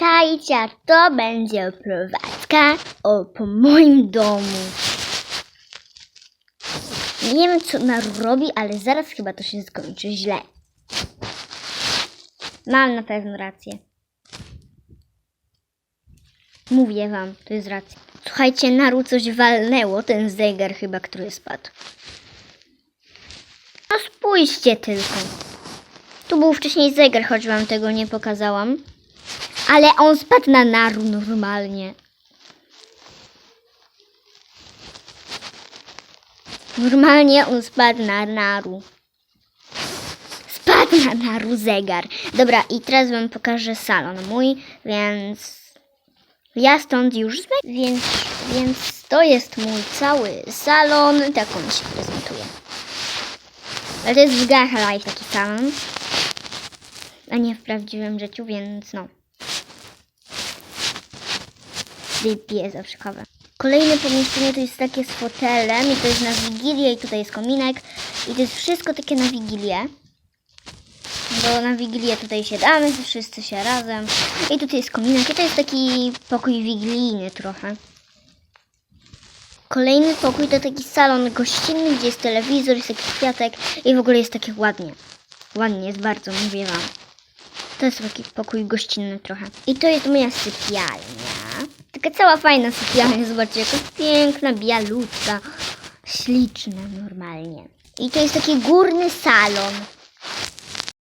Witajcie, a to będzie oprowadzka o, po moim domu. Nie wiem, co Naru robi, ale zaraz chyba to się skończy źle. Mam na pewno rację. Mówię wam, to jest racja. Słuchajcie, Naru coś walnęło, ten zegar chyba, który spadł. No spójrzcie tylko. Tu był wcześniej zegar, choć wam tego nie pokazałam. Ale on spadł na naru normalnie. Normalnie on spadł na naru. Spadł na naru zegar. Dobra, i teraz wam pokażę salon mój, więc ja stąd już zmę... Więc, więc to jest mój cały salon. Tak on się prezentuje. Ale to jest w Gacha Life taki salon. A nie w prawdziwym życiu, więc no. Wypiję zawsze kawę. Kolejne pomieszczenie to jest takie z fotelem i to jest na Wigilię i tutaj jest kominek i to jest wszystko takie na Wigilię. Bo na Wigilię tutaj siadamy, wszyscy się razem i tutaj jest kominek i to jest taki pokój wigilijny trochę. Kolejny pokój to taki salon gościnny, gdzie jest telewizor, jest taki kwiatek i w ogóle jest takie ładnie. Ładnie jest bardzo, mówię wam. To jest taki pokój gościnny trochę. I to jest moja sypialnia. Taka cała fajna sypialnia, zobaczcie, jaka piękna, bialutka, śliczna normalnie. I to jest taki górny salon.